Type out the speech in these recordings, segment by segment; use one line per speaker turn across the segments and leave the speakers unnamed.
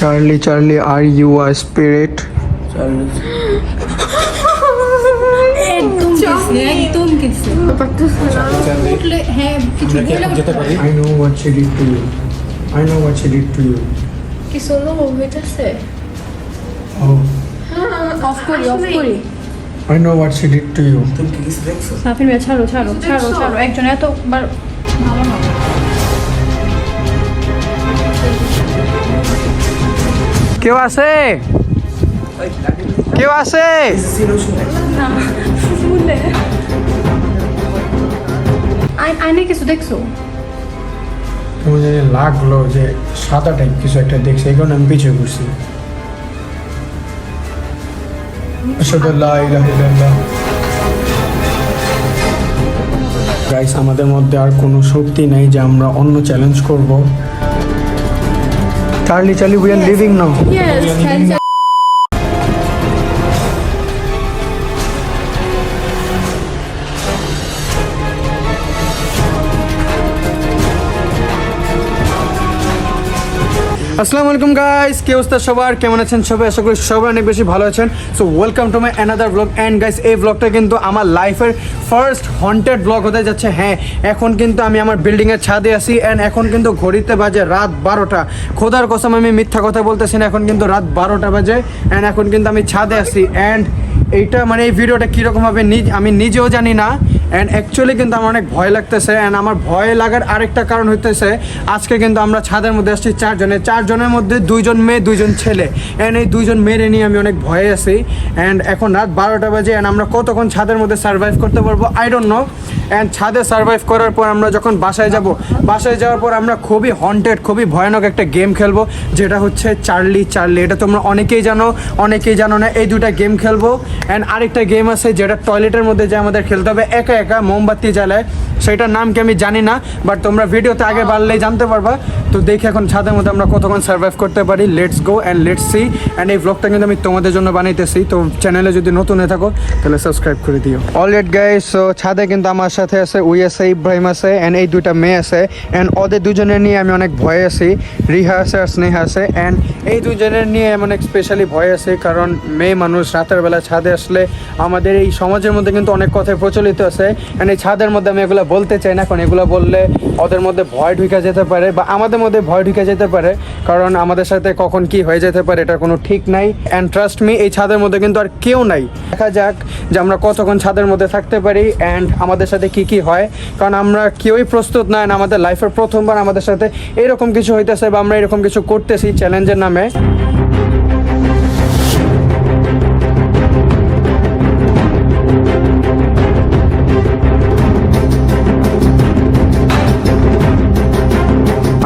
Charlie, Charlie, are you a spirit?
একদম গেছে একদম গেছে উঠলে হ্যাঁ কিছু বলে উঠতে পারে।
I know what she did to you. I know what she did to you.
কি সোলো হইতেছে
Oh,
অফ করি অফ করি
I know what she did to you.
Safin ভাই ছাড়ো ছাড়ো ছাড়ো ছাড়ো একজন এতবার ভালো না
কেউ আছে? কেউ আছে?
কিছু দেখছ?
তোমার জানি লাগল যে সাদা টাইপ কিছু একটা দেখছে এই কারণে আমি পিছিয়ে ঘুরছি। গাইস আমাদের মধ্যে আর কোনো শক্তি নেই যে আমরা অন্য চ্যালেঞ্জ করব। Charlie Charlie we are living now
yes
আসসালামু আলাইকুম গাইস কি অবস্থা সবার? কেমন আছেন সবাই? আশা করি সবাই অনেক বেশি ভালো আছেন। So welcome to my another blog and guys এই ব্লগটা কিন্তু আমার লাইফের ফার্স্ট হন্টেড ব্লগ হতে যাচ্ছে। হ্যাঁ এখন কিন্তু আমি আমার বিল্ডিংয়ের ছাদে আসি অ্যান্ড এখন কিন্তু ঘড়িতে বাজে রাত বারোটা। খোদার কসম, আমি মিথ্যা কথা বলতেছি না, এখন কিন্তু রাত বারোটা বাজে অ্যান্ড এখন কিন্তু আমি ছাদে আসি অ্যান্ড এইটা মানে এই ভিডিওটা কীরকম হবে, নিজ আমি নিজেও জানি না। অ্যান্ড অ্যাকচুয়ালি কিন্তু আমার অনেক ভয় লাগতেছে অ্যান্ড আমার ভয় লাগার আরেকটা কারণ হইতেছে, আজকে কিন্তু আমরা ছাদের মধ্যে আসছি চারজনে। চারজনের মধ্যে দুইজন মেয়ে, দুইজন ছেলে। অ্যান্ড এই দুইজন মেয়েরে নিয়ে আমি অনেক ভয়ে আছি। অ্যান্ড এখন রাত বারোটা বাজে অ্যান্ড আমরা কতক্ষণ ছাদের মধ্যে সার্ভাইভ করতে পারব? আই ডোন্ট নো অ্যান্ড ছাদে সার্ভাইভ করার পর আমরা যখন বাসায় যাব, বাসায় যাওয়ার পর আমরা খুবই হন্টেড খুবই ভয়ানক একটা গেম খেলব, যেটা হচ্ছে চার্লি চার্লি এটা তোমরা অনেকেই জানো অনেকেই জানো না, এই দুটা গেম খেলব। অ্যান্ড আরেকটা গেম আছে যেটা টয়লেটের মধ্যে যে আমাদের খেলতে হবে, একা একা মোমবাতি জ্বালায়। সেটার নাম কি আমি জানি না বাট তোমরা ভিডিওতে আগে বাড়লেই জানতে পারবা। তো দেখি এখন ছাদের মধ্যে আমরা কতক্ষণ সার্ভাইভ করতে পারি। Let's go and let's see and এই ব্লগটা কিন্তু আমি তোমাদের জন্য বানাইতেছি। তো চ্যানেলে যদি নতুন হয়ে থাকো তাহলে সাবস্ক্রাইব করে দিও। অলরেড গাইস সো ছাদে কিন্তু আমার সাথে আছে উই আছে ইব্রাহিম আছে অ্যান্ড এই দুইটা মেয়ে আছে। অ্যান্ড ওদের দুজনের নিয়ে আমি অনেক ভয়ে আছি। রিহা আছে আর স্নেহা আছে। অ্যান্ড এই দুজনের নিয়ে আমি অনেক স্পেশালি ভয় আছে কারণ মেয়ে মানুষ রাতের বেলা ছাদে আসলে আমাদের এই সমাজের মধ্যে কিন্তু অনেক কথাই প্রচলিত আছে। এই ছাদের মধ্যে আমি এগুলো বলতে চাই না, কারণ এগুলো বললে ওদের মধ্যে ভয় ঢুকে যেতে পারে বা আমাদের মধ্যে ভয় ঢুকে যেতে পারে, কারণ আমাদের সাথে কখন কি হয়ে যেতে পারে এটার কোনো ঠিক নাই। অ্যান্ড ট্রাস্ট মি এই ছাদের মধ্যে কিন্তু আর কেউ নাই। দেখা যাক যে আমরা কতক্ষণ ছাদের মধ্যে থাকতে পারি অ্যান্ড আমাদের সাথে কি কি হয়, কারণ আমরা কেউই প্রস্তুত নয় আমাদের লাইফের প্রথমবার আমাদের সাথে এরকম কিছু হইতেছে বা আমরা এরকম কিছু করতেছি চ্যালেঞ্জের নামে।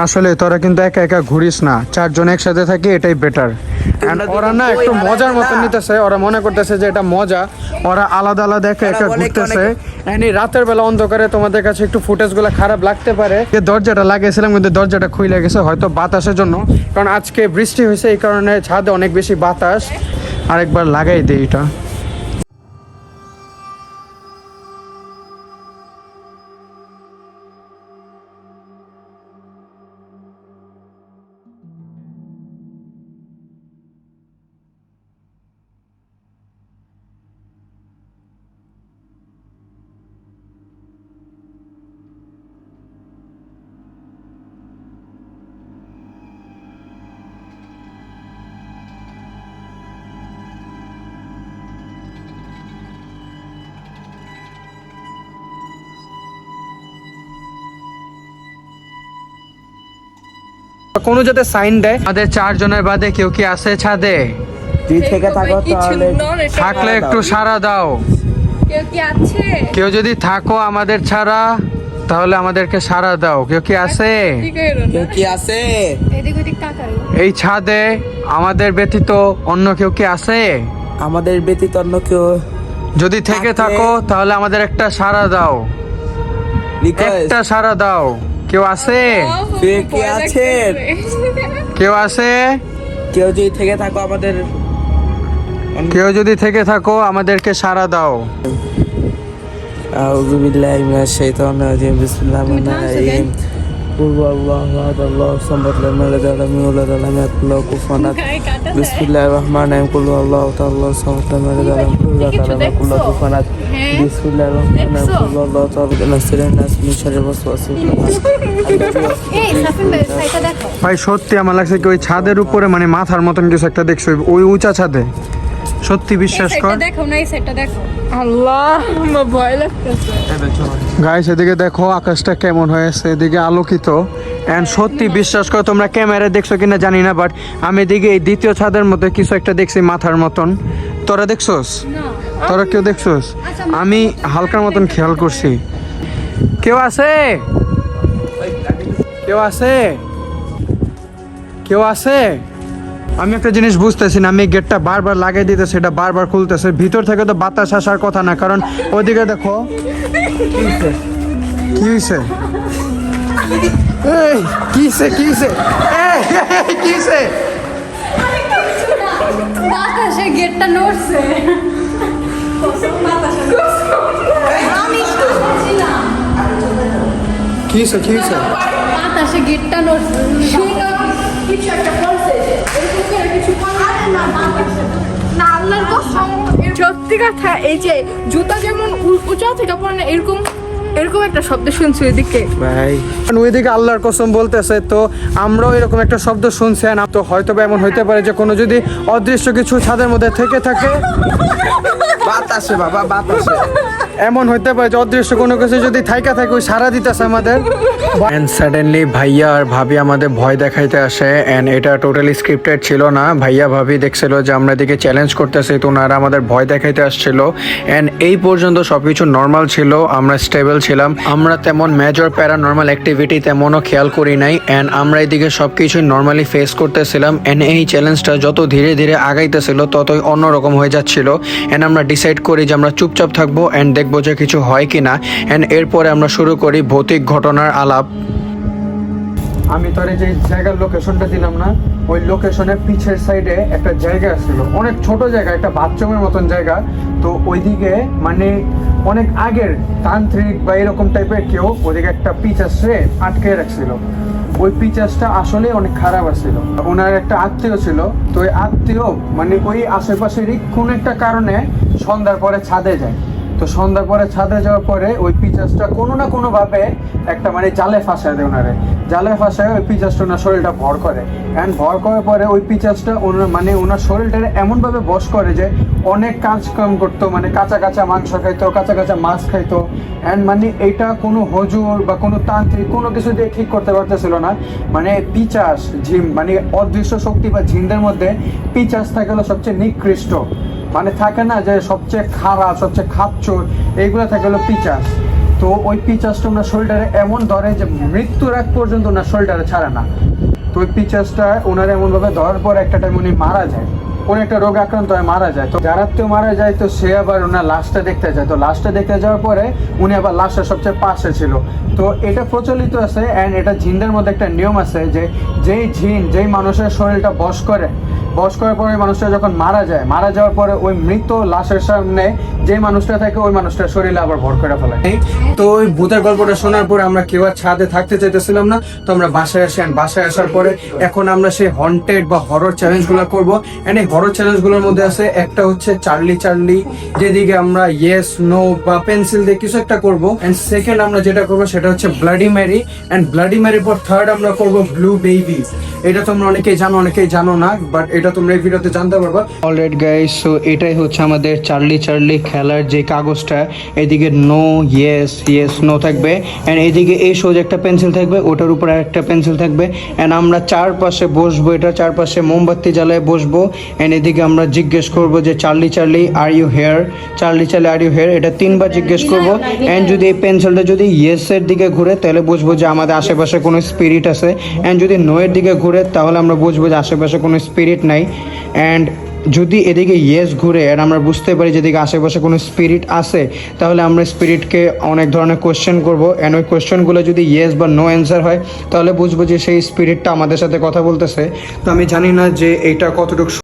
আসলে তোরা কিন্তু একা একা ঘুরিস না। চারজন একসাথে থাকি এটাই বেটার ওরা না একটু মজার মতন নিতেছে ওরা মনে করতেছে যে এটা মজা। ওরা আলাদা আলাদা একা একা ঘুরতেছে। এই রাতের বেলা অন্ধকারে তোমাদের কাছে একটু ফুটেজগুলো খারাপ লাগতে পারে। যে দরজাটা লাগিয়েছিলাম কিন্তু দরজাটা খুলে গেছে হয়তো বাতাসের জন্য। কারণ আজকে বৃষ্টি হয়েছে এই কারণে ছাদে অনেক বেশি বাতাস। আরেকবার লাগাই দিই এটা। কোনো যাতে সাইন দেয়। আমাদের চারজনের বাদে কেউ কি আছে ছাদে?
তুই থেকে থাকো তাহলে।
থাকলে একটু সাড়া দাও।
কেউ কি আছে?
কেউ যদি থাকো আমাদের ছাড়া তাহলে আমাদেরকে সাড়া দাও। কেউ কি আছে।
কেউ কি আছে?
এই ছাদে আমাদের ব্যতীত অন্য কেউ কি আছে?
আমাদের ব্যতীত অন্য কেউ
যদি থেকে থাকো তাহলে আমাদের একটা সাড়া দাও। একটা সাড়া দাও। কেউ আছে
তুই কি
ভয়
আছেন
লাগতেছে।
কেউ আছে
কেউ যদি থেকে থাকো আমাদের
কেউ যদি থেকে থাকো আমাদেরকে সাড়া দাও
আউযু বিল্লাহি মিনাশ শাইতানির রাজিম বিসমিল্লাহির রহমানির রহিম قل هو الله احد الله الصمد لم يلد ولم يولد ولم يكن له كفوا احد بسم الله الرحمن الرحيم قل هو الله تعالى الله الصمد لم يلد ولم يولد ولم يكن له كفوا احد
হ্যাঁ
بسم الله الرحمن الرحيم قل هو الله تعالى نستر الناس من شر الوسواس الخناس
এই সাফিন ভাই সাইটা দেখো
ভাই সত্যি আমার লাগছে কি ওই ছাদের উপরে মানে মাথার মতন কিছু একটা দেখছো ওই উঁচা ছাদে সত্যি বিশ্বাস কর
সেটা দেখো না এই সেটটা দেখো
আল্লাহ আমার ভয় লাগতেছে
গাইস এদিকে দেখো আকাশটা কেমন হয়েছে এদিকে আলোকিত এন্ড সত্যি বিশ্বাস করো তোমরা ক্যামেরায় দেখছো কিনা জানি না বাট আমি এদিকে এই দ্বিতীয় ছাদের মধ্যে কিছু একটা দেখছি মাথার মতন তোরা দেখছোস? তোরা কেউ দেখছোস? আমি হালকার মতন খেয়াল করছি। কেউ আছে? কেউ আছে? কেউ আছে? আমি একটা জিনিস বুঝতেছি না আমি গেটটা বারবার লাগিয়ে দিতেছি সেটা বারবার খুলতেছে। ভিতর থেকে তো বাতাস আসার কথা না কারণ ওদিকে দেখো। কি হয়েছে এই কিসে কিসে এই এই, কিসে
বাতাসে গেটটা নড়ছে। শুনছিলাম।
কিসে কিসে
বাতাসে গেটটা নড়ছে।
কিছু একটা করছে কিছু না না আল্লাহর কসম। সত্যি কথা এই যে জুতা যেমন উঁচা থেকে পড়ে না এরকম এরকম একটা শব্দ শুনছি ওইদিকে।
ভাই।
ওইদিকে আল্লাহর কসম বলতেছে তো আমরাও এরকম একটা শব্দ শুনছি না। তো হয়তো বা এমন হইতে পারে যে কোনো যদি অদৃশ্য কিছু ছাদের মধ্যে থেকে থাকে।
বাতাসে বাবা বাতাসে
এমন হইতে পারে যে অদৃশ্য কোনো কিছু যদি থাইকা থাকে ওই সারা দিতেছে আমাদের। এন্ড সাডেনলি ভাইয়া আর ভাবি আমাদের ভয় দেখাইতে আসে। এন্ড এটা টোটালি স্ক্রিপ্টেড ছিল না। ভাইয়া ভাবি দেখছিল যে আমরা এদিকে চ্যালেঞ্জ করতেছি তো ওনারা আমাদের ভয় দেখাইতে আসছিল। এন্ড এই পর্যন্ত সবকিছু নর্মাল ছিল। আমরা স্টেবল ছিলাম আমরা তেমন মেজর প্যারানর্মাল অ্যাক্টিভিটি তেমনও খেয়াল করি নাই অ্যান্ড আমরা এদিকে সব কিছুই নর্মালি ফেস করতেছিলাম অ্যান্ড এই চ্যালেঞ্জটা যত ধীরে ধীরে আগাইতেছিল, ততই অন্যরকম হয়ে যাচ্ছিল। অ্যান্ড আমরা ডিসাইড করি যে আমরা চুপচাপ থাকব অ্যান্ড দেখব যে কিছু হয় কি না অ্যান্ড এরপরে আমরা শুরু করি ভৌতিক ঘটনার আলাপ। আমি তোর যে জায়গার লোকেশনটা দিলাম না, ওই লোকেশনের পিছের সাইডে একটা জায়গা ছিল। অনেক ছোট জায়গা, একটা বাথরুমের মতন জায়গা। তো ওইদিকে মানে অনেক আগের তান্ত্রিক বা এরকম টাইপের কেউ ওদিকে একটা পিচ আসছে আটকে রাখছিল। ওই পিচাসটা আসলে অনেক খারাপ আসছিল ওনার একটা আত্মীয় ছিল, তো ওই আত্মীয় মানে ওই আশেপাশেরই কোন একটা কারণে সন্ধ্যার পরে ছাদে যায়। তো সন্ধ্যার পরে ছাদে যাওয়ার পরে ওই পিচাসটা কোনো না কোনো ভাবে একটা মানে জালে ফাঁসায় দেয় ওনারে। জালে ফাঁসায় ওই পিচাসটা ওনার শরীরটা ভর করে। অ্যান্ড ভর করার পরে ওই পিচাসটা ওনার মানে ওনার শরীরটা এমনভাবে বশ করে যে অনেক কাজ কাম করতো মানে কাঁচা কাঁচা মাংস খাইতো, কাঁচা কাঁচা মাছ খাইতো। অ্যান্ড মানে এটা কোনো হজুর বা কোনো তান্ত্রিক কোনো কিছু দিয়ে ঠিক করতে পারতেছিল না। মানে পিচাস, ঝিম মানে অদৃশ্য শক্তি বা ঝিমদের মধ্যে পিচাস থাকে হলো সবচেয়ে নিকৃষ্ট। মানে থাকে না যে সবচেয়ে খারাপ সবচেয়ে খাচ্চর এইগুলো থাকে হলো পিচাস। তো ওই পিচাসটা ওনার শরীরটারে এমন ধরে যে মৃত্যুর আগ পর্যন্ত ওনার শরীরটারে ছাড়ে না। তো ওই পিচাসটা ওনার এমনভাবে ধরার পর একটা টাইম উনি মারা যায়। কোন একটা রোগে আক্রান্ত হয়ে মারা যায়। তো যারা তো মারা যায়, তো সে আবার ওনার লাশটা দেখতে যায়। তো লাশটা দেখতে যাওয়ার পরে উনি আবার লাশটা সবচেয়ে পাশে ছিল। তো এটা প্রচলিত আছে অ্যান্ড এটা জিনদের মধ্যে একটা নিয়ম আছে যে যেই জিন, যেই মানুষের শরীরটা বশ করে বশ করার পরে মানুষটা যখন মারা যায়, মারা যাওয়ার পরে ওই মৃত লাশের সামনে যে মানুষটা থাকে, ওই মানুষটার শরীরে আবার ভর করে ফেলে। তো ওই ভূতের গল্পটা শোনার পরে আমরা কেউ আর ছাদে থাকতে চাইতেছিলাম না, তো আমরা বাসায় আসি বাসায় আসার পরে এখন আমরা সেই হন্টেড বা হরর চ্যালেঞ্জগুলো করব। এন্ড এই হরর চ্যালেঞ্জগুলোর মধ্যে আছে, একটা হচ্ছে চার্লি চার্লি যেদিকে আমরা ইয়েস নো বা পেন্সিল দিয়ে কিছু একটা করব। এন্ড সেকেন্ড আমরা যেটা করব, সেটা হচ্ছে ব্লাডি ম্যারি এন্ড ব্লাডি ম্যারির পর থার্ড আমরা করব ব্লু বেবি এটা তোমরা অনেকেই জানো অনেকেই জানো না বাট এটা তোমরা এই ভিডিওতে জানতে পারবা। অলরেড গাইস সো এটাই হচ্ছে আমাদের চার্লি চার্লি খেলার যে কাগজটা এদিকে নো ইয়েস ইয়েস নো থাকবে এন্ড এদিকে এই সোজা একটা পেন্সিল থাকবে ওটার উপর একটা পেন্সিল থাকবে এন্ড আমরা চারপাশে বসবো এটা চারপাশে মোমবাতি জ্বালায় বসবো এন্ড এদিকে আমরা জিজ্ঞেস করব যে Charlie Charlie are you here Charlie Charlie are you here এটা তিনবার জিজ্ঞেস করব এন্ড যদি এই পেন্সিলটা যদি ইয়েস এর দিকে ঘুরে তাহলে বুঝব যে আমাদের আশেপাশে কোনো স্পিরিট আছে এন্ড যদি নো এর দিকে ঘুরে তাহলে আমরা বুঝব যে আশেপাশে কোনো স্পিরিট নাই। অ্যান্ড যদি এদিকে ইয়েস ঘুরে অ্যান্ড আমরা বুঝতে পারি যেদিকে আশেপাশে কোনো স্পিরিট আছে, তাহলে আমরা স্পিরিটকে অনেক ধরনের কোয়েশ্চেন করব। অ্যান্ড ওই কোয়েশ্চেনগুলো যদি ইয়েস বা নো অ্যান্সার হয়, তাহলে বুঝব যে সেই স্পিরিটটা আমাদের সাথে কথা বলতেছে। তো আমি জানি না যে এটা কতটুকু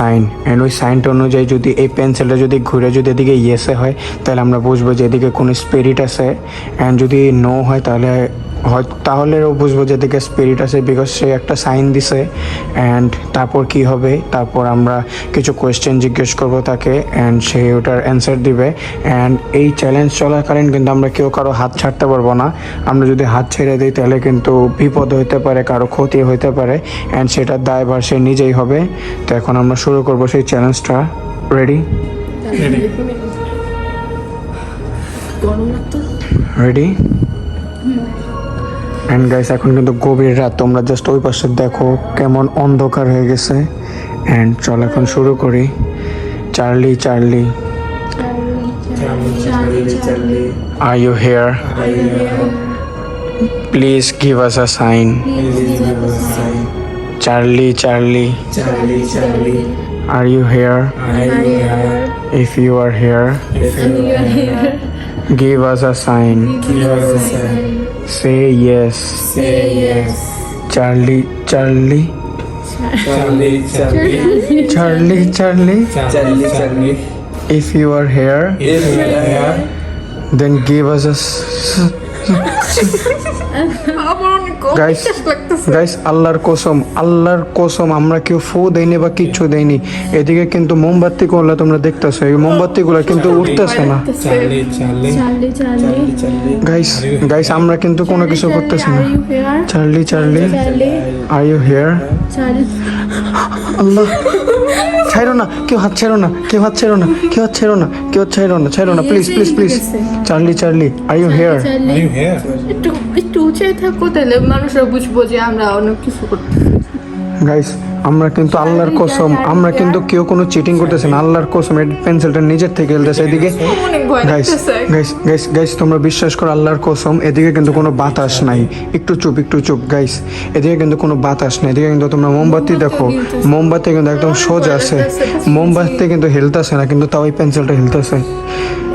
সাইন। অ্যান্ড ওই সাইনটা অনুযায়ী যদি, এই পেন্সিলটা যদি ঘুরে যদি এদিকে ইয়েসে হয়, তাহলে আমরা বুঝব যে এদিকে কোনো স্পিরিট আছে। অ্যান্ড যদি নো হয়, তাহলে হয় তাহলেও বুঝব যে এদিকে স্পিরিট আছে বিকজ সে একটা সাইন দিছে অ্যান্ড তারপর কি হবে তারপর আমরা কিছু কোয়েশ্চেন জিজ্ঞেস করব তাকে অ্যান্ড সে ওটার অ্যান্সার দিবে অ্যান্ড এই চ্যালেঞ্জ চলাকালীন কিন্তু আমরা কেউ কারও হাত ছাড়তে পারব না। আমরা যদি হাত ছেড়ে দিই তাহলে কিন্তু বিপদ হইতে পারে কারও ক্ষতি হইতে পারে অ্যান্ড সেটার দায়ভার সে নিজেই হবে। তো এখন আমরা শুরু করব সেই চ্যালেঞ্জটা ready ready ready and guys এখন কিন্তু গভীর রাত। তোমরা জাস্ট ওই পাশে দেখো কেমন অন্ধকার হয়ে গেছে। অ্যান্ড চল এখন শুরু করি। Charlie Charlie. Are you here please give us a sign
Charlie Charlie
Charlie, Charlie, are you here if you are here
give us a sign
Say yes.
Say yes.
Charlie, Charlie.
Charlie, Charlie.
Charlie, Charlie.
Charlie, Charlie.
If you are here,
if you are here,
then give us a. Guys আল্লাহর কসম আল্লাহর কসম আমরা কেউ ফু দেইনি বা কিচ্ছু দেইনি এদিকে কিন্তু মোমবাতি করলে তোমরা দেখতেছো এই মোমবাতি গুলা কিন্তু উঠতেছে না. গাইস গাইস আমরা কিন্তু কোনো কিছু করতেছি না
are
you here
Charlie
Charlie are you
here
আল্লাহ ছাইরো না কেউ হাত ছাইরো না কেউ হাত ছাইরো না কেউ হাত ছাইরো না কেউ হাত ছাইরো না ছাইরো না please please please Charlie Charlie are you
here
Are you here?
একটু একটু উঁচে থাকো তাহলে মানুষরা বুঝব যে আমরা অনেক কিছু করতে
গাইস আমরা কিন্তু আল্লাহর কসম আমরা কিন্তু কেউ কোনো চিটিং করতেছে না। আল্লাহর কসম এই পেন্সিলটা নিজের থেকে খেলতেছে এদিকে গাইস গাইস গাইস গাইস তোমরা বিশ্বাস করো আল্লাহর কসম এদিকে কিন্তু কোনো বাতাস নাই। একটু চুপ একটু চুপ গাইস এদিকে কিন্তু কোনো বাতাস নাই। এদিকে কিন্তু তোমরা মোমবাতি দেখো মোমবাতি কিন্তু একদম সোজা আছে। মোমবাতি কিন্তু হেলতেছে না কিন্তু তাও এই পেন্সিলটা হেলতেছে।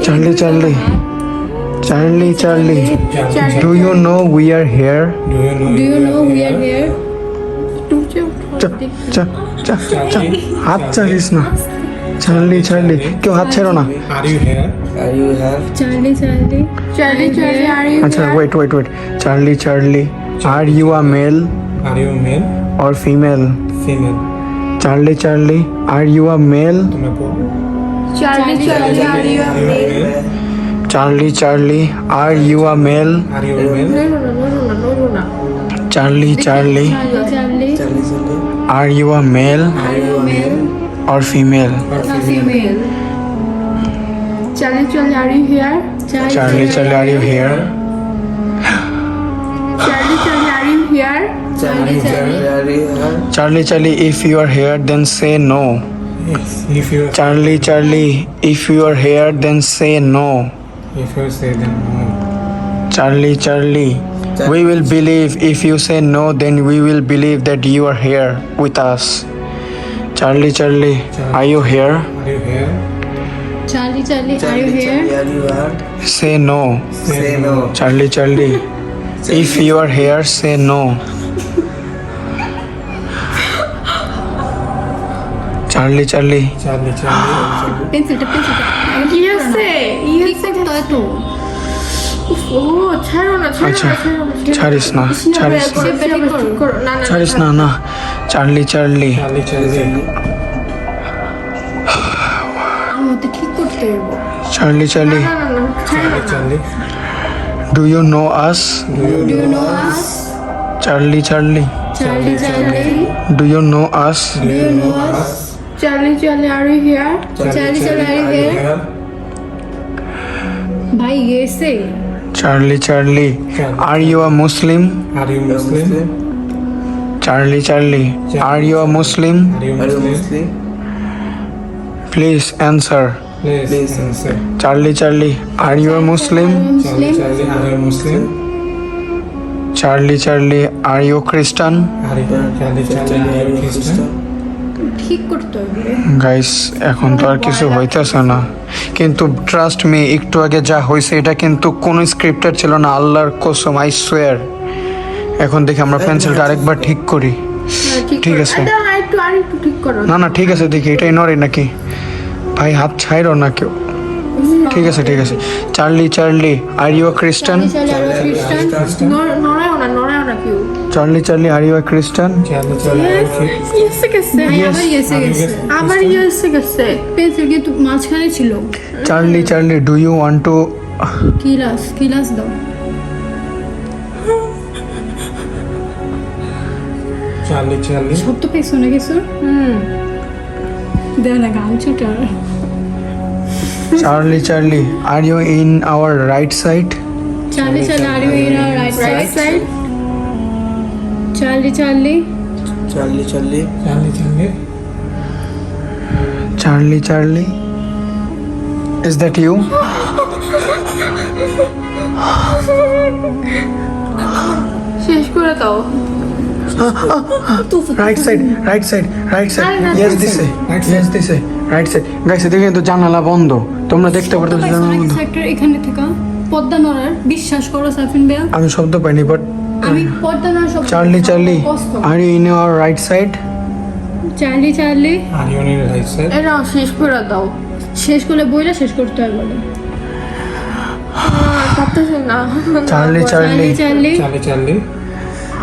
Charlie Charlie Charlie Charlie do you know we are here
Do you know?
Do you know we are here
একটু উঁচে
চা চা চা চা হাত চালিস না চার্লি চার্লি কেউ হাত ছেড়ো না
Are you here?
Are you here?
Charlie Charlie
Charlie Charlie are you
আচ্ছা wait wait wait Charlie Charlie are you a male
Are you male?
Or female
Female?
Charlie Charlie are you a male
তুমি বলো।
Charlie Charlie Charlie, Charlie,
are you
a male?
Are you a male?
No, no, no, no, no, no,
no, no.
Charlie, Charlie,
Charlie, Charlie,
are you a male?
Are you a male?
Or female?
Or female.
Charlie, Charlie, are you here?
Charlie, Charlie, are you here?
Charlie, Charlie, are you here?
Charlie, Charlie. Charlie, Charlie, if you are here, then
say no. If you
Charlie, Charlie, if you are here, then say no
if you say then no.
Charlie, Charlie, Charlie, we will believe if you say no, then we will believe that you are here with us. Charlie, Charlie, Charlie. are you here?
Are you here?
Charlie, Charlie, Charlie, are
you
here?
Charlie, are you?
Say no.
Say no.
Charlie, Charlie, if you are here, say no. Charlie, Charlie.
Charlie, Charlie.
Pencil, pencil.
You say. ই
তো
না ছাড়ো
আচ্ছা
না না
ছাড়িস না ছাড়িস না।
না না
ছাড়িস না না।
Charlie Charlie. Charlie Charlie.
Do you know us
Do you
do you
know us
Charlie Charlie.
Charlie you know us
do you know us?
Charlie Charlie are you here
Charlie, Charlie, are you
are you
here?
here?
ভাই গেছে
Charlie, Charlie, are you a Muslim?
Are you Muslim?
Charlie, Charlie, are you a Muslim?
Are you
Are you
Muslim?
Muslim?
ঠিক করতে হবে।
Guys এখন তো আর কিছু হইতেছে না। কিন্তু ট্রাস্ট মি একটু আগে যা হয়েছে এটা কিন্তু কোনো স্ক্রিপ্টার ছিল না আল্লাহর কসম আই সোয়ার এখন দেখি আমরা পেন্সিলটা আরেকবার ঠিক করি। ঠিক আছে।
করো।
না না ঠিক আছে দেখি এটাই নড়ে নাকি? ভাই হাত ছাইরো না কেউ। ঠিক আছে ঠিক আছে।
Charlie Charlie are you
Christian Charlie Charlie are you Christian
Charlie Charlie আর
কি
ইয়েসে গেছে
আবার ইয়েসে গেছে
আবার ইয়েসে গেছে
পেন্সিল কিন্তু মাঝখানে ছিল
Charlie Charlie do you want to
kill us
kill us দাও
সব তো গেছো
হুম
দেও না গান
Charlie Charlie are you in our right
side Charlie Charlie are you in
right
right
side
Charlie Charlie
Charlie Charlie
Charlie Charlie
Charlie Charlie is that you
শেষ করে দাও।
Right side right side
right side
yes
right
দিছে yes দিছে right side guys এদিকে কিন্তু জানালা বন্ধ। তোমরা দেখতে পারতো জানালা বন্ধ।
সেক্টর এখানে থেকে। পদ্মা নড়ার বিশ্বাস করো সাফিন বেয়া
আমি শব্দ পাইনি বাট
আমি পদ্মা নড়ার সব
চার্লি চার্লি।
কষ্ট।
Are you in our right side
Charlie Charlie.
Are you need right side
এটা শেষ করে দাও।
শেষ করলে বইটা শেষ করতে হয় বলে।
পারতেছি না।
Charlie
Charlie
Charlie.
Charlie.
Charlie Charlie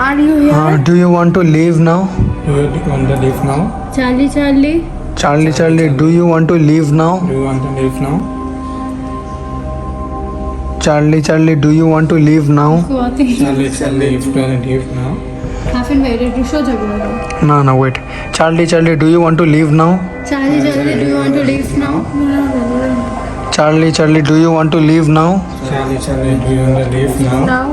are you here
do you want to leave now
do you want to leave now
Charlie Charlie.
Charlie Charlie do you want to leave now
do you want to leave now
Charlie Charlie do you want to leave now
কুয়াতে
Charlie Charlie if to leave now
Hafin ভাই এটা একটু সোজা করে দাও
না না wait Charlie Charlie do you want to leave now
Charlie Charlie do you want to leave now
Charlie Charlie do you want to leave now
Charlie Charlie do you want to leave now
now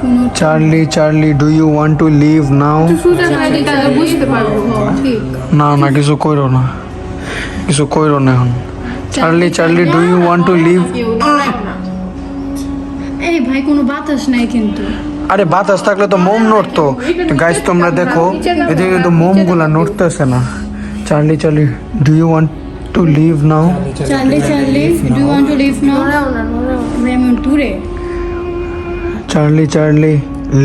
কোনো
Charlie Charlie do you want to leave now
সুযোগ খাইলে তাহলে বুঝতে পারব
ঠিক
না না কিছু কইরো না কিছু কইরো না এখন Charlie Charlie do you
want to leave
এই ভাই কোনো বাতাস নাই কিন্তু
আরে বাতাস থাকলে তো মোম নড়তো গাইস তোমরা দেখো এদিকে কিন্তু মোমগুলা নড়তেছে না Charlie Charlie do you want to leave now
Charlie Charlie do you want to leave now
নড়াও না নড়াও না।
এমন দূরে
Charlie Charlie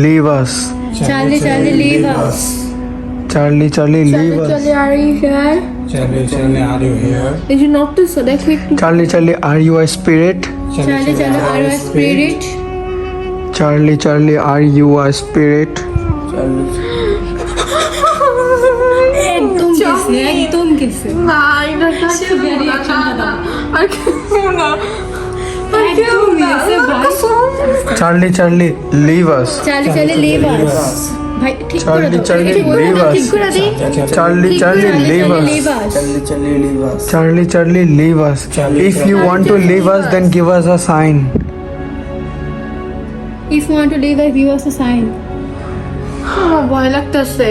leave us
Charlie Charlie leave us
Charlie Charlie leave us
চলে আর ইউ হিয়ার
চালে Charlie are you here
এই যে নড়তেছো দেখো একটু
Charlie Charlie are you a spirit
Charlie Charlie are you spirit
Charlie Charlie are you a spirit
Charlie
একদম গেছে একদম গেছে
না এটা
সে very action টা দাও।
আর কেউ না আর কেউ
একদম
না
গেছে ভাই
Charlie Charlie leave us
Charlie Charlie leave us ভাই ঠিক করে
চার্লি
দাও
চার্লি
ঠিক করে
leave
দাও,
us.
ঠিক করে দিই
Charlie Charlie leave us
leave us
Charlie Charlie leave us
Charlie, Charlie, leave us.
Charlie,
if you
Charlie.
want to leave us, then give us a sign.
If you want to leave us give us a sign
আমার ভয় লাগতেছে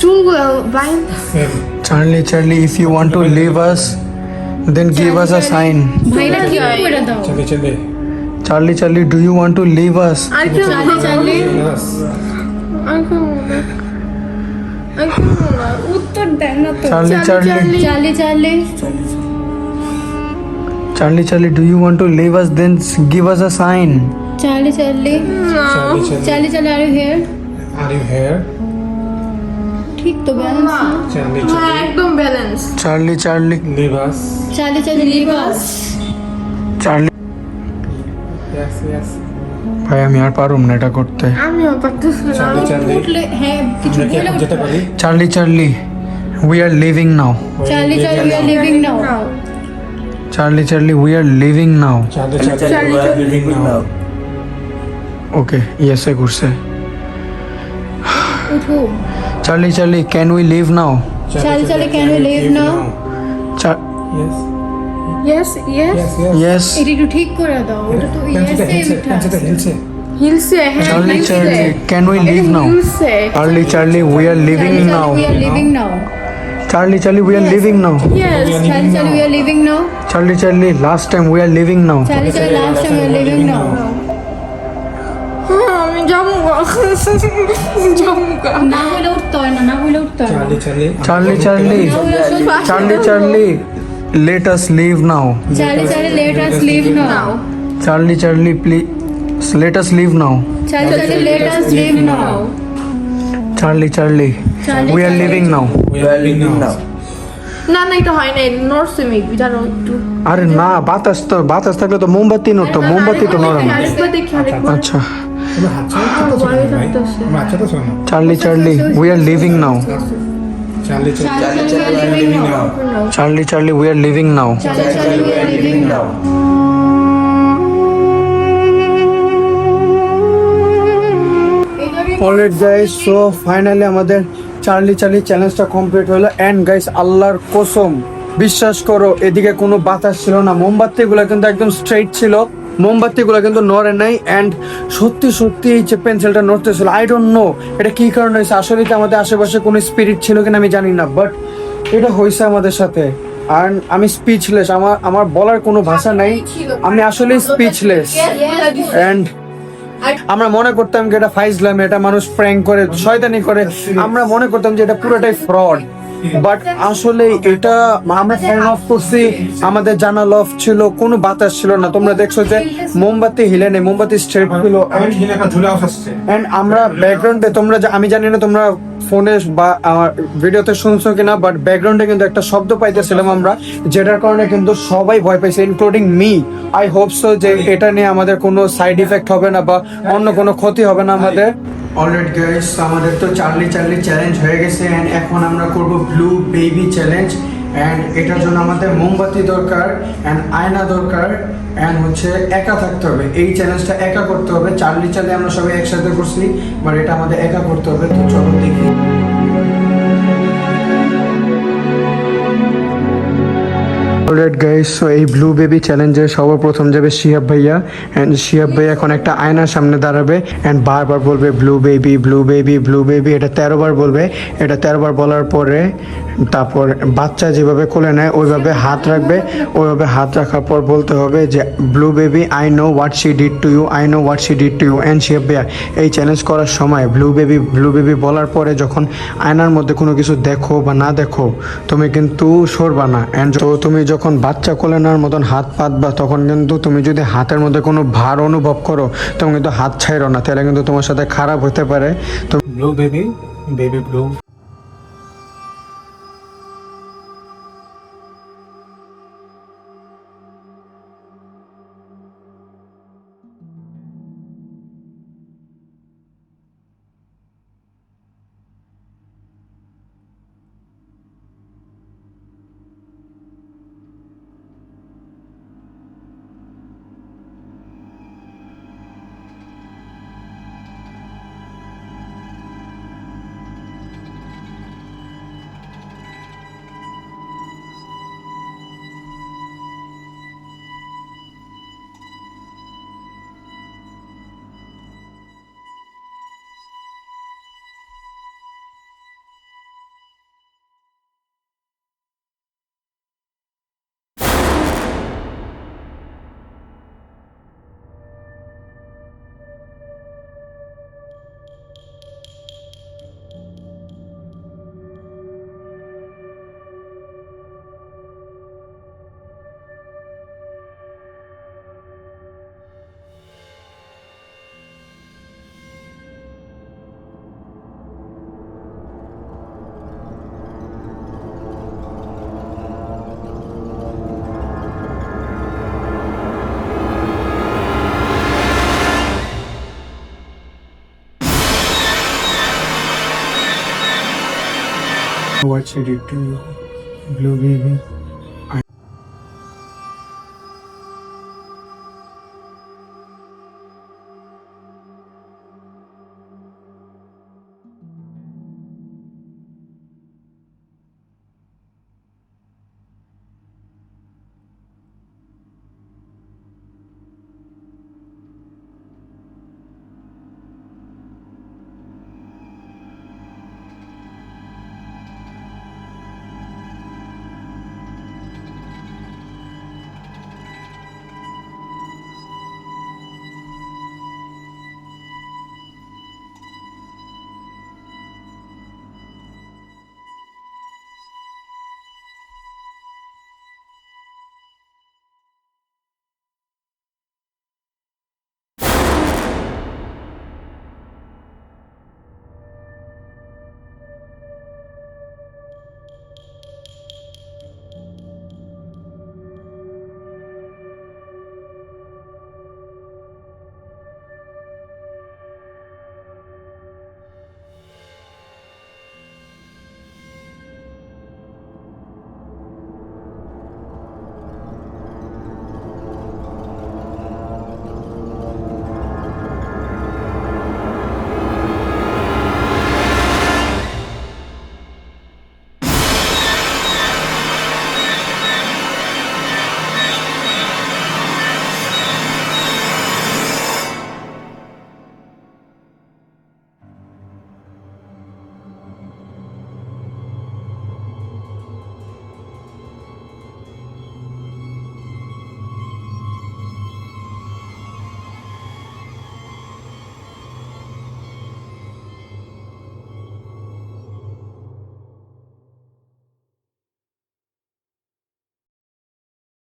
চুলগুলো বাইন
Charlie, Charlie, if you want to leave us, then give us a sign.
ভাইরা ঠিক করে দাও
চালে চালে
Charlie, Charlie, do you want to leave us?
আর কেউ
চার্লি চার্লি উত্তর দেন না তো।
Charlie, Charlie,
Charlie. Charlie.
Charlie
Charlie, Charlie, do you want to leave us? Then s- give us a sign.
Charlie Charlie.
Charlie Charlie
Charlie. Charlie are you here
are you here
ঠিক তো balance
Charlie
হ্যাঁ
Charlie
একদম balance
Charlie, Charlie,
leave us
Charlie Charlie leave us
Charlie.
Yes yes
ভাই আমি আর পারুম না এটা করতে।
আমিও পারতেছি না।
চালে চালে
উঠলে হ্যাঁ কিছু
আমরা কি
বলে
এখন যেতে পারি?
Charlie Charlie we are living
now Charlie Charlie we are living
now
Charlie Charlie we are living now
Charlie
Charlie
Charlie
Charlie
living now
ওকে ইয়েসে ঘুরছে।
উঠো।
Charlie Charlie can we leave now
Charlie Charlie can we leave now?
Yes
yes yes
yes yes
yes
এটা একটু ঠিক করে দাও ওটা তো
পেন্সিলটা হিলছে
ইয়েসে
পেন্সিলটা হিলছে
হিলসে হ্যাঁ
Charlie
হিলসে
Charlie can we leave now
হিলসে
Charlie, Charlie, we are living now.
We are living now
Charlie, Charlie, we are living now.
Yes
Charlie Charlie we are living now
Charlie, Charlie, last time we are living now.
Charlie Charlie last time we are living now
আমি যাব যাব
না হইলে উঠতে হয় না না হইলে উঠতে হয় না
চালে চালে
Charlie, Charlie,
না হইলে শুধু-
Charlie, Charlie, let us leave now.
Charlie Charlie let us leave now
now
Charlie, Charlie, please let us leave now.
Charlie Charlie let us leave now
Charlie Charlie we are living now
We are leaving now.
না না এটা হয় না north semi জানো একটু
আরে না বাতাস তো বাতাস থাকলে তো মোমবাতি নড়তো মোমবাতি তো নড়ে না আচ্ছা
তুমি হাত ছাড়া ছোট ছোট
ভয়
তুমি হাত ছাড়া ছোট না
Charlie Charlie we are living now
Charlie Charlie
Charlie Charlie we are living now alright guys so finally আমাদের চার্লি চার্লি চ্যালেঞ্জটা কমপ্লিট হলো। অ্যান্ড গাইস আল্লাহর কসম বিশ্বাস করো এদিকে কোনো বাতাস ছিল না। মোমবাতিগুলো কিন্তু একদম স্ট্রেইট ছিল। মোমবাতিগুলো কিন্তু নড়ে নাই অ্যান্ড সত্যি সত্যি এই যে পেন্সিলটা নড়তেছিল আই ডোন্ট নো এটা কি কারণে হয়েছে, আসলে তো আমাদের আশেপাশে কোনো স্পিরিট ছিল কিনা আমি জানি না বাট এটা হয়েছে আমাদের সাথে আর আমি স্পিচলেস আমার আমার বলার কোনো ভাষা নাই, আমি আসলে স্পিচলেস অ্যান্ড আমরা মনে করতাম যে এটা ফাইজলাম, এটা মানুষ প্র্যাঙ্ক করে, শয়তানি করে, আমরা মনে করতাম যে এটা পুরোটাই ফ্রড বাট আসলে এটা আমরা ফ্যান অফ করছি। আমাদের জানা লফ ছিল কোনো বাতাস ছিল না। তোমরা দেখছ যে মোমবাতি হিলে নেই মোমবাতি স্ট্রেট ছিল। এন্ড আমরা ব্যাকগ্রাউন্ডে তোমরা আমি জানি না তোমরা ফোনে বা ভিডিওতে শুনছো কিনা বাট ব্যাকগ্রাউন্ডে কিন্তু একটা শব্দ পাইতেছিলাম আমরা যেটার কারণে কিন্তু সবাই ভয় পাইছে including me I hope so যে এটা নিয়ে আমাদের কোনো সাইড ইফেক্ট হবে না বা অন্য কোনো ক্ষতি হবে না আমাদের। অলরেডি গাইস আমাদের তো চার্লি চার্লি চ্যালেঞ্জ হয়ে গেছে অ্যান্ড এখন আমরা করব ব্লু বেবি চ্যালেঞ্জ অ্যান্ড এটার জন্য আমাদের মোমবাতি দরকার অ্যান্ড আয়না দরকার অ্যান্ড হচ্ছে একা থাকতে হবে। এই চ্যালেঞ্জটা একা করতে হবে। চার্লি চার্লি আমরা সবাই একসাথে করছি বাট এটা আমাদের একা করতে হবে। তো চলো দেখি। অলরেড গাইস সো এই ব্লু বেবি চ্যালেঞ্জে সর্বপ্রথম যাবে শিহাব ভাইয়া অ্যান্ড শিহাব ভাইয়া এখন একটা আয়নার সামনে দাঁড়াবে অ্যান্ড বারবার বলবে blue baby blue baby blue baby এটা তেরো বার বলবে, এটা তেরো বার বলার পরে তারপর বাচ্চা যেভাবে কোলে নেয়, ওইভাবে হাত রাখবে। ওইভাবে হাত রাখার পর বলতে হবে যে blue baby I know what she did to you I know what she did to you and Shihab ভাইয়া এই চ্যালেঞ্জ করার সময় ব্লু বেবি ব্লু বেবি বলার পরে যখন আয়নার মধ্যে কোনো কিছু দেখো বা না দেখো, তুমি কিন্তু সরবা না। অ্যান্ড তো তুমি যখন বাচ্চা কোলে নেওয়ার মতন হাত পাতবা, তখন কিন্তু তুমি যদি হাতের মধ্যে কোনো ভার অনুভব করো, তুমি কিন্তু হাত ছাইরো না। তাহলে কিন্তু তোমার সাথে খারাপ হতে পারে। তো
blue baby baby
blue red shaded to blue भी, भी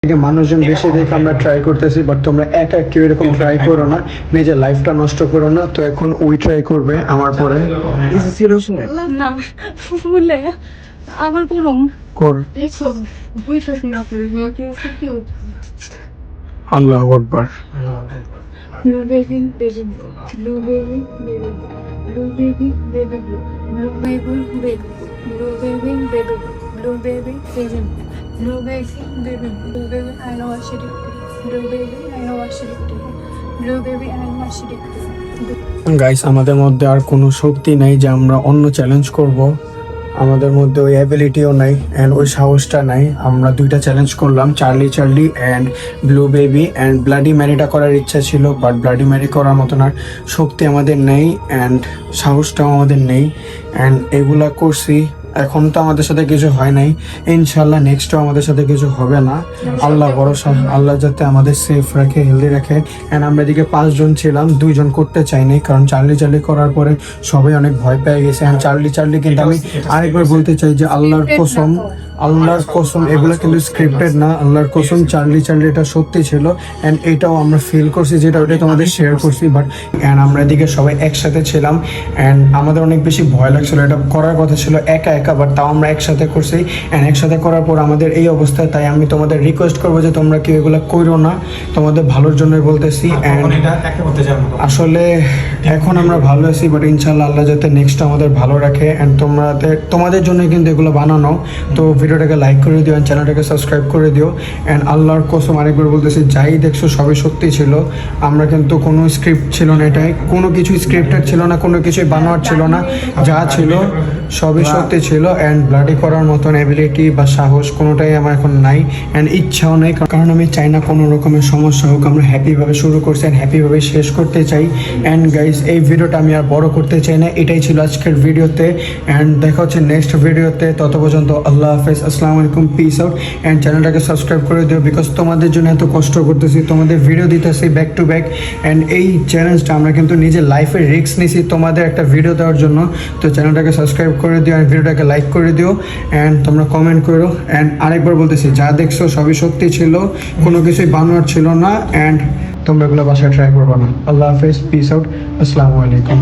থেকে মানুষজন বেশি দেখে আমরা ট্রাই করতেছি বাট তোমরা একা কেউ এরকম ট্রাই করো না নিজের লাইফটা নষ্ট করো না তো এখন ওই ট্রাই করবে আমার পরে
না ফুলে আবার গরম
কর আল্লাহ আকবার
Blue baby, baby blue. Blue baby, baby blue. Blue baby, baby blue. Blue baby, baby blue. Blue baby, baby blue. Blue baby, baby blue. Baby.
Guys আমাদের মধ্যে আর কোনো শক্তি নাই যে আমরা অন্য চ্যালেঞ্জ করব আমাদের মধ্যে ওই অ্যাবিলিটিও নাই অ্যান্ড ওই সাহসটা নাই আমরা দুইটা চ্যালেঞ্জ করলাম Charlie Charlie and blue baby and bloody ম্যারিটা করার ইচ্ছা ছিল বাট ব্লাডি ম্যারি করার মতন আর শক্তি আমাদের নেই অ্যান্ড সাহসটাও আমাদের নেই অ্যান্ড এগুলা করছি এখন তো আমাদের সাথে কিছু হয় নাই। ইনশাল্লাহ নেক্সটও আমাদের সাথে কিছু হবে না। আল্লাহ ভরসা আল্লাহ যাতে আমাদের সেফ রাখে হেলদি রাখে। অ্যান্ড আমরা এদিকে পাঁচজন ছিলাম দুইজন করতে চাইনি কারণ চার্লি চার্লি করার পরে সবাই অনেক ভয় পেয়ে গেছে। অ্যান্ড চার্লি চার্লি কিন্তু আমি আরেকবার বলতে চাই যে আল্লাহর কসম আল্লাহর কসম এগুলো কিন্তু স্ক্রিপ্টেড না। আল্লাহর কসম চার্লি চার্লি এটা সত্যি ছিল। অ্যান্ড এটাও আমরা ফিল করছি যেটা ওটা তোমাদের শেয়ার করছি। বাট অ্যান্ড আমরা এদিকে সবাই একসাথে ছিলাম। অ্যান্ড আমাদের অনেক বেশি ভয় লাগছিল। এটা করার কথা ছিল একা একা বাট তাও আমরা একসাথে করছি। অ্যান্ড একসাথে করার পর আমাদের এই অবস্থায় তাই আমি তোমাদের রিকোয়েস্ট করব যে তোমরা কেউ এগুলো করো না। তোমাদের ভালোর জন্যই বলতেছি। অ্যান্ড আসলে এখন আমরা ভালো আছি বাট ইনশাল্লাহ আল্লাহ যাতে নেক্সট আমাদের ভালো রাখে। অ্যান্ড তোমাদের তোমাদের জন্য কিন্তু এগুলো বানানো। তো ভিডিওটাকে লাইক করে দিও অ্যান্ড চ্যানেলটাকে সাবস্ক্রাইব করে দিও। অ্যান্ড আল্লাহর কসম আরেকবার বলতেছি, যাই দেখছ সবই সত্যি ছিল। আমরা কিন্তু কোনো স্ক্রিপ্ট ছিল না এটাই কোনো কিছু স্ক্রিপ্টেড ছিল না, কোনো কিছুই বানোয়ার ছিল না। যা ছিল সবই সত্যি ছিল অ্যান্ড ব্লাডি করার মতন অ্যাবিলিটি বা সাহস কোনোটাই আমার এখন নাই অ্যান্ড ইচ্ছাও নেই। কারণ আমি চাই না কোনো রকমের সমস্যা হোক। আমরা হ্যাপিভাবে শুরু করছি অ্যান্ড হ্যাপিভাবে শেষ করতে চাই। অ্যান্ড গাইজ এই ভিডিওটা আমি আর বড় করতে চাই না। এটাই ছিল আজকের ভিডিওতে। অ্যান্ড দেখা হচ্ছে নেক্সট ভিডিওতে। তত পর্যন্ত আল্লাহ হাফেজ। আসসালামু আলাইকুম পিস আউট অ্যান্ড চ্যানেলটাকে সাবস্ক্রাইব করে দিও বিকজ তোমাদের জন্য এত কষ্ট করতেছি, তোমাদের ভিডিও দিতেছি ব্যাক টু ব্যাক অ্যান্ড এই চ্যালেঞ্জটা আমরা কিন্তু নিজের লাইফে রিস্ক নিছি তোমাদের একটা ভিডিও দেওয়ার জন্য। তো চ্যানেলটাকে সাবস্ক্রাইব করে দিও অ্যান্ড ভিডিওটাকে লাইক করে দিও। অ্যান্ড তোমরা কমেন্ট করো। অ্যান্ড আরেকবার বলতেছি, যা দেখছ সবই সত্যি ছিল, কোনো কিছুই বানোয়ার ছিল না। অ্যান্ড তোমরা এগুলো বাসায় ট্রাই করব না। আল্লাহ হাফেজ পিস আউট আসসালামু আলাইকুম